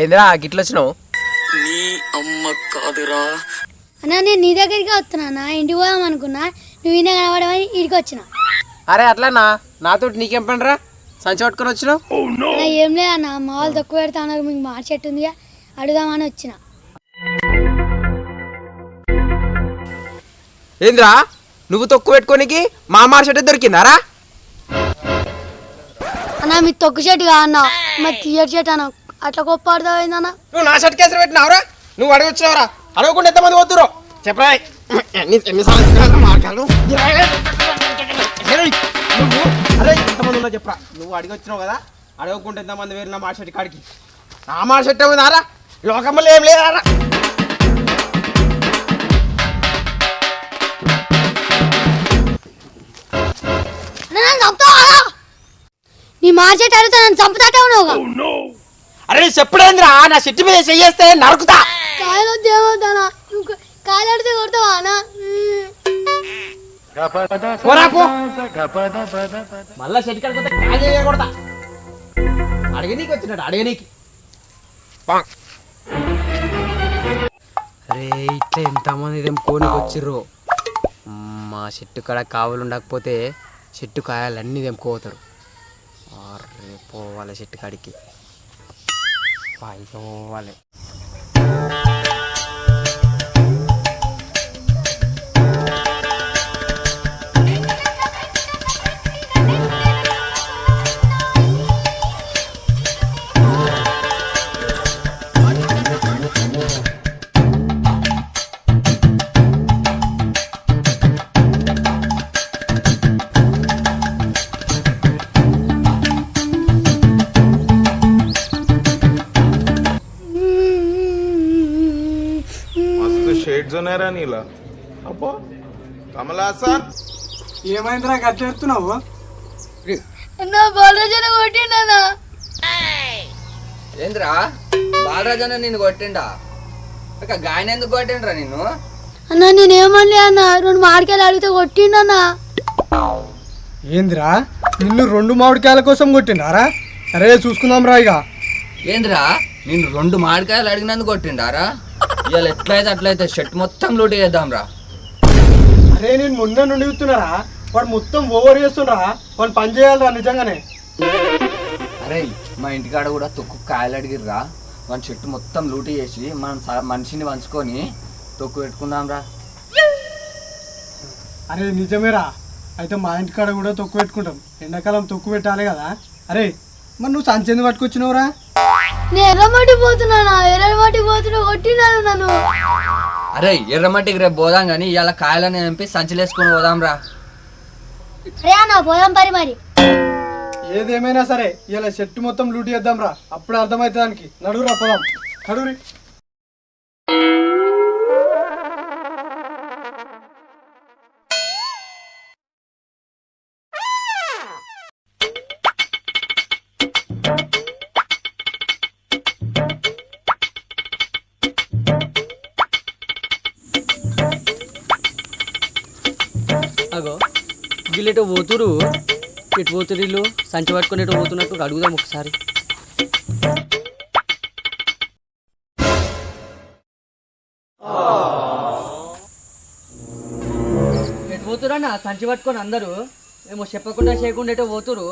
ఏందిరా గిట్ల వచ్చినావు నీ అమ్మ కాదురా. అన్న నేను నీ దగ్గరికి వస్తున్నా ఇంటికి పోదాం అనుకున్నా. నువ్వు ఈయన కనబడమని ఇంటికి వచ్చిన. అరే అట్లనా? నాతోటి నీకేం పనిరా? సంచి పట్టుకొని వచ్చినావు? అన్న ఏం లేదన్న మా వాళ్ళు తక్కువ పెడతా అన్నారు మీకు మాట చెట్టు ఉందిగా అడుగుదామని వచ్చిన. ఏందిరా? నువ్వు తొక్కు పెట్టుకోనికి మా మాట చెట్టు దొరికిందారా? అన్న మీ తొక్కు చెట్టు కాదు అన్న మా తీయటి చెట్టు అన్న అట్లా కొప్పాడుతావు ఏందన్న నువ్వు నా షర్ట్ కేసు పెట్టినావురా? నువ్వు అడగొచ్చినావురా అడగకుండా ఎంతమంది పోతురు చెప్పరా ఎన్ని ఎన్నిసార్లు మార్గాలు? నువ్వు అరే ఎంతమంది ఉన్నా చెప్పరా నువ్వు అడిగొచ్చినావు కదా? అడగకుండా ఎంతమంది వేరు నా మాట షర్ట్ కాడికి? నా మాట షర్ట్ ఏమైందారా? లోకమ్మలో ఏం లేదారా? నీ అడుగుతా నన్ను చంపుతాటే ఉన్నావుగా అరే చెప్పుడేంద్రా? నా చెట్టు మీద చెయ్యేస్తే నరుకుతా. కొడతావా మళ్ళా చెట్టు చేయకూడదా అడగనీకి వచ్చినాడు అడగనీకి అరే ఇట్లా ఎంతమంది ఇదేం కోనికి వచ్చిర్రు మా చెట్టు కాడ కావులు ఉండకపోతే చెట్టు కాయాలన్నీ తెంపుకోతారు. అరే పోవాలి చెట్టు కాడికి. 哎呦我的！నేరానీలా? అబ్బో కమలా సార్. ఏమైందిరా గట్టెడుతున్నావు నా బాలరాజన కొట్టిండా ఏంద్రా? బాలరాజన నిన్ను కొట్టిండా? ఇక గాయన ఎందుకు కొట్టిండ్రా నిన్ను? అన్న నేనేమండి అన్న రెండు మామిడికాయలు అడిగితే కొట్టిండన్నా ఏంద్రా? నిన్ను రెండు మామిడికాయల కోసం కొట్టిండారా? సరే చూసుకుందాం రా ఇక. ఏంద్రా? నిన్ను రెండు మామిడికాయలు అడిగినందుకు కొట్టిండారా? ఇవాళ ఎట్లయితే అట్లయితే షర్ట్ మొత్తం లూటీ చేద్దాం రా అరే నేను ముందే నుండి చూస్తున్నారా? వాడు మొత్తం ఓవర్ చేస్తుండ్రా వాడు పని చేయాలిరా నిజంగానే. అరే మా ఇంటికాడ కూడా తొక్కు కాయలు అడిగిర్రా. మన చెట్టు మొత్తం లూటీ చేసి మనం మనిషిని పంచుకొని తొక్కు పెట్టుకుందాం రా అరే నిజమేరా. అయితే మా ఇంటికాడ కూడా తొక్కు పెట్టుకుంటాం. ఎండాకాలం తొక్కు పెట్టాలి కదా. అరే మరి నువ్వు సంచెందు పట్టుకొచ్చినావురా? నేను ఎర్రమట్టి పోతున్నానా ఎర్రమట్టి పోతున్నా కొట్టినాను నన్ను. అరే ఎర్రమట్టికి రేపు పోదాం కానీ ఇవాళ కాయలని నింపి సంచిలేసుకొని పోదాం రా. రే అన్న పోదాం పరి మరి. ఏదేమైనా సరే ఇలా చెట్టు మొత్తం లూటీ చేద్దాం రా. అప్పుడు దానికి. నడువురా పోదాం. నడువురి. అగో వీళ్ళు పోతురు ఎటు పోతురు వీళ్ళు సంచి పట్టుకొని ఎటు పోతున్నట్టు అడుగుదాం ఒకసారి. ఎటు పోతురన్నా సంచి పట్టుకొని అందరూ. ఏమో చెప్పకుండా చేయకుండా ఎటో పోతురు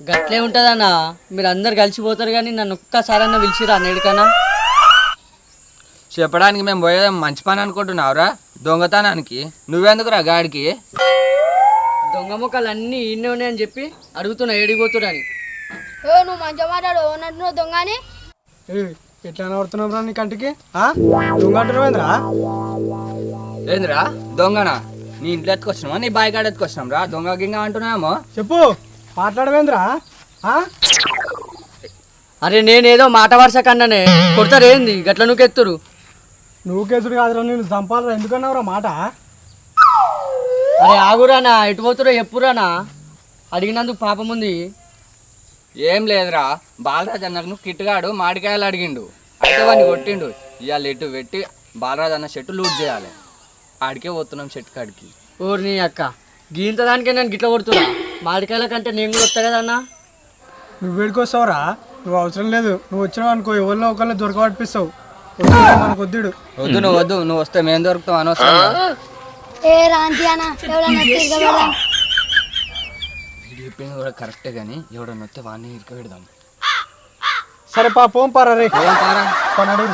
గట్లే ఉంటుందన్నా మీరు అందరు కలిసిపోతారు కానీ నన్ను ఒక్కసారన్నా పిలిచిరా నేడుకన్నా చెప్పడానికి మేము పోయేది మంచి పని అనుకుంటున్నావురా. దొంగతనానికి నువ్వెందుకురా గాడికి? దొంగ మొక్కలు అన్నీ ఇన్నే ఉన్నాయని చెప్పి అడుగుతున్నా ఏడిపోతురని ఏ నువ్వు మంచిగా మాట్లాడు. ఉన్నట్టు దొంగని. ఎట్లా నడుతున్నాం రా నీ కంటికి? ఆ? దొంగ అంటున్నావేంద్రా ఏందిరా? దొంగనా? నీ ఇంట్లో ఎత్తుకొచ్చినామా నీ బాయ్ కాడ ఎత్తుకొచ్చినాం రా. దొంగ గింగ అంటున్నామో చెప్పు మాట్లాడవేంద్రా ఆ? అరే నేనేదో మాట వరుస కన్నానే. కొడతారేంది గట్ల నువ్వుకెత్తురు నువ్వు కేసుడు కాదురా నేను చంపాలరా. ఎందుకన్నావురా మాట? అరే ఆగురానా ఎటు పోతురో చెప్పురానా? అడిగినందుకు పాపం ఉంది. ఏం లేదురా బాలరాజ్ అన్నకు కిట్టుగాడు మామిడికాయలు అడిగిండు. అయితే వాడిని కొట్టిండు. ఇవాళ ఎటు పెట్టి బాలరాజ్ అన్న చెట్టు లూట్ చేయాలి. ఆడికే పోతున్నాం చెట్టు కాడికి. ఊరి నీ అక్క. గీంత దానికే నేను గిట్ల కొడుతున్నా. మామిడికాయల కంటే నేను కూడా వస్తా కదా అన్న? నువ్వు వేడుకొస్తావురా నువ్వు అవసరం లేదు. నువ్వు వచ్చినావు అనుకో ఎవరినో ఒకరిని దొరకబట్టిస్తావు వద్దురా, మనకు వద్దుడు. వద్దు నువ్వు వద్దు నువ్వు వస్తే మేము దొరుకుతాం అనవసరం ఏ రాంతి అన్న ఎవడన్నా తిరగబడదాం వీడు చెప్పింది కూడా కరెక్టే కానీ ఎవడన్నా వస్తే వాడిని ఇరుక పెడదాం. సరే పా పోం పారా రే. పారా. పన్నాడు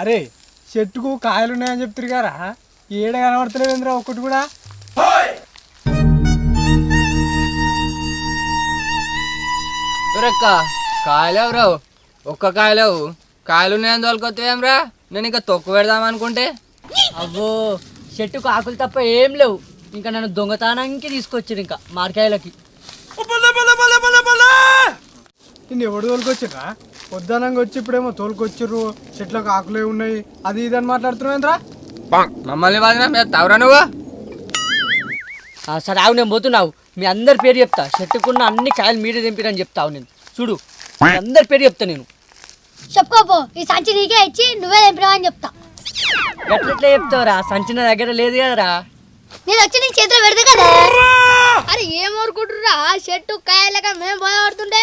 అరే చెట్టుకు కాయలు ఉన్నాయని చెప్తారు కదా ఏడ కనబడతలేదురా ఒకటి కూడా? ఎవరక్క కాయలేవు ఒక్క కాయలేవు. కాయలు ఉన్నాయని తోలుకొత్తేం రా నేను ఇంకా తొక్కు పెడదాం అనుకుంటే. అవ్వో చెట్టుకు ఆకులు తప్ప ఏం లేవు. ఇంకా నన్ను దొంగతనానికి తీసుకొచ్చారు ఇంకా మామిడికాయలకి. నిన్ను ఎవడు తోలుకొచ్చిర్రా పొద్దునంగా వచ్చి ఇప్పుడేమో తోలుకొచ్చిర్రు చెట్లకు ఆకులే ఉన్నాయి. అది ఇది అని మాట్లాడుతున్నావేంద్రా మమ్మల్ని తవరా నువ్వు? ఆ, సరే ఆవు నేను పోతున్నావు. మీ అందరి పేరు చెప్తా. చెట్టుకున్న అన్ని కాయలు మీరే తెంపిరని చెప్తావు నేను. చూడు మీ అందరి పేరు చెప్తా నేను. చెప్పుకోపో ఈ సంచి నీకే ఇచ్చి నువ్వే తెంపినావని చెప్తా. ఎట్లెట్లా చెప్తావురా? సంచి నా దగ్గర లేదు కదరా. నేను వచ్చి నీ చేతిలో పెడతా కదా. అరే ఏం ఊరుకుంటురా చెట్టు కాయలక మేము బాధపడుతుంటే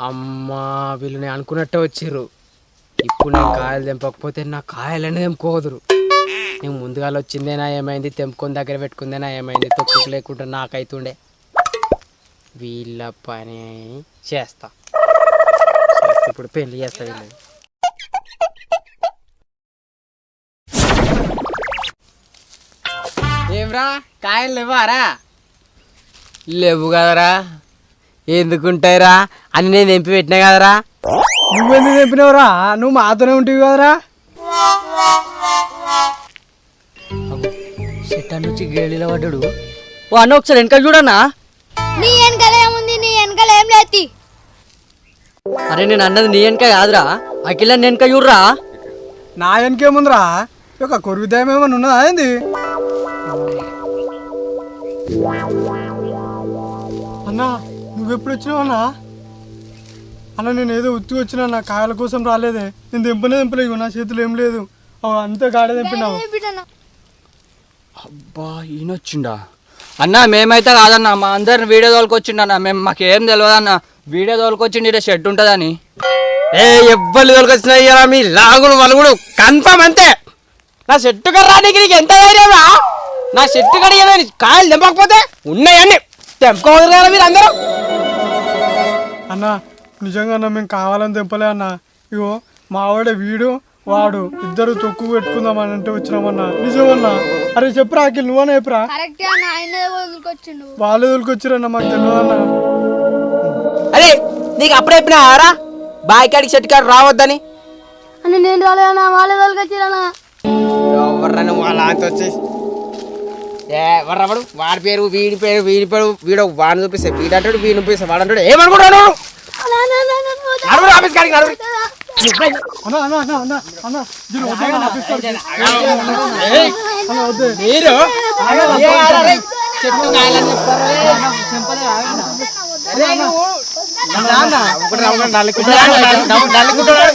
అమ్మా వీళ్ళు నేను అనుకున్నట్టే వచ్చిర్రు. ఇప్పుడు నేను కాయలు తెంపకపోతే నా కాయలనే తెంపుకోదురు. నేను ముందుగా వచ్చిందేనా ఏమైంది? తెంపుకొని దగ్గర పెట్టుకుందేనా ఏమైంది? తొక్కుకు లేకుండా నాకైతుండే. వీళ్ళ పని చేస్తా. చేస్తా. ఇప్పుడు పెళ్ళి చేస్తా వీళ్ళు ఏమ్రా కాయలు లేవారా? లేవు కదరా. ఎందుకుంటాయిరా? అని నేను తెంపి పెట్టినా కదరా? నువ్వెందుకు తెంపినావురా? నువ్వు మాతోనే ఉంటావు కదరా? చెట్టు నుంచి గేలిలో పడ్డాడు. ఓ అన్న ఒకసారి వెనకాల చూడన్నా? నీ వెనకాల ఏముంది? నీ వెనకాల ఏం లేదు అరే నేను అన్నది నీ వెనక కాదురా. అఖిల నేను వెనక చూడరా? నా వెనకేముందిరా ఒక కొరుకుదాయం ఏమైనా ఉన్నదా ఏంది? అన్నా నువ్వెప్పుడు వచ్చినావు అన్నా? అన్న నేను ఏదో ఉత్తి వచ్చినా నా కాయల కోసం రాలేదే. నేను దింపనే దింపలేదు నా చేతిలో ఏం లేదు. అంతా గాడే దింపినావు అబ్బా ఈయన వచ్చిండా? అన్న మేమైతే కాదన్న మా అందరిని వీడియో తోలుకొచ్చిండన్న. మేము మాకేం తెలియదు అన్న వీడియో తోలుకొచ్చిండి ఇక్కడ షెడ్ ఉంటుందని. ఏ ఎవ్వరు తోలుకొచ్చినా మీ లాగుడు వలుగుడు. కన్ఫర్మ్ అంతే. నా చెట్టు కర్రానికి నీకు ఎంత ధైర్యం రా నా చెట్టు కడిగి కాయలు తెంపకపోతే ఉన్నాయన్ని. తెంపుకోవద్దు కదా మీరు అందరూ? అన్న నిజంగా అన్న మేము కావాలని తెంపలే అన్న. ఇగో మావాడే వీడు వాడు ఇద్దరు తొక్కు పెట్టుకుందాం అని అంటే వచ్చినామన్నా. నిజమన్నా? అరే చెప్పురా అఖిల్ నువ్వన్నా చెప్పురా? వాళ్ళు వదిలికొచ్చిరన్న మాకు తెలియదన్నా అరే నీకు అప్పుడే చెప్పినారా బాయ్ కాడికి చెట్టు కాడ రావద్దని. నేను రాలేదన్న వాళ్ళే వదులుకొచ్చిరన్న. అంత వాడి పేరు వీడి పేరు వీడి పేరు వీడు వాడిని చూపిస్తే వీడు అంటాడు వీడిని చూపిస్తే వాడు అంటాడు ఏమనుకుంటాడు నడువురు ఆఫీస్ కాడికి నడువురు మీరు? చెట్టు కాయాలని చెప్తారు. అరే నువ్వు నాన్న, ఒకటి రా, ఒకటి నలుగుకుంటాడు. నవ్వు నలుగుకుంటాడు.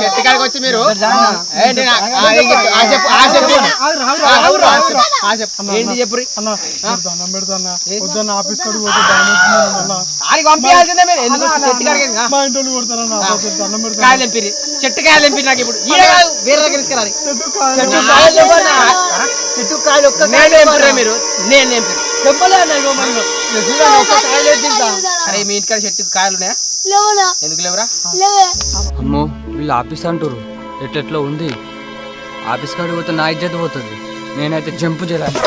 చెట్టు కాడికి వచ్చి మీరు. ఏంటి నా- ఆ, ఏంటి? ఆ చెప్పు ఆ చెప్పు. ఆ, అవురు, ఆ చెప్పు. ఆ చెప్పు. ఏంటి చెప్పు? అన్న వద్దు అన్నం పెడతా అన్న. వద్దన్న ఆఫీస్ ఆడికి పంపించాల్సిందే మీరు. ఎందుకు చెట్టు మా ఇంటి కొడతారన్న పెడతా కాయలు తెంపిరి చెట్టు కాయలు తెంపిరి నాకు ఇప్పుడు. ఈడ కాదు వేరే దగ్గర తీసుకురాలి చెట్టు కాయలు. చెట్టు కాయలు ఒక్క నేను తెంపిరా మీరు. నేను తెంపిరి అరే మీ ఇంటికాడ చెట్టుకు కాయలు ఉన్నాయా ఎందుకు లేవురా? లేవే. అమ్మో వీళ్ళు ఆఫీస్ అంటారు ఎట్లెట్లా ఉంది? ఆఫీస్ కాడికి పోతే నా ఇజ్జత్ పోతుంది. నేనైతే జంపు చేయాలి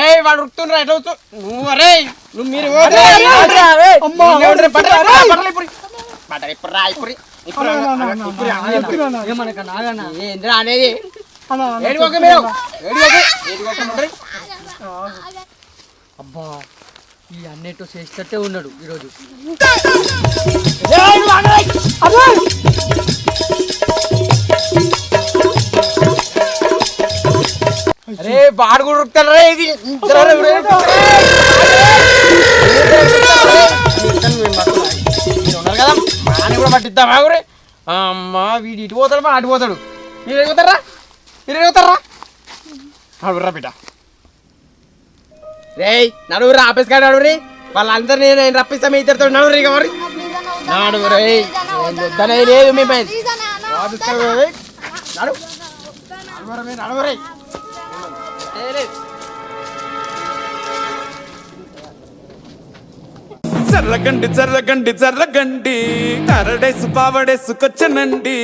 ఏయ్ వాడు ఉరుకుతుండ్రా ఎట్లా ఉరుకుతు- నువ్వు అరే నువ్వు మీరు ఇప్పుడు రా ఇప్పుడు అనేది. అబ్బా ఈ అన్నట్టు చేసేటట్టే ఉన్నాడు ఈరోజు. అరే బాడు కూడా ఉరుకుతాడు రే ఇది పట్టిద్దాం ఆగురే అమ్మా వీడి ఇటు పోతాడు మా అటు పోతాడు. మీరు ఎగుతారా మీరు ఎగుతారా నడువురా బిడ్డ. రే నడువురా ఆఫీస్ కాడ నడువురి వాళ్ళందరినీ నేను రప్పిస్తా మీ ఇద్దరితో నడువురి ఇక మరి. నడువు వద్దనే లేదు మీ పై వాదిస్తావు రే. నడువురా మీరు నడువురే జర్రగండి జర్రగండి జర్రగండి. కరడేసు పావడేసుకొచ్చనండి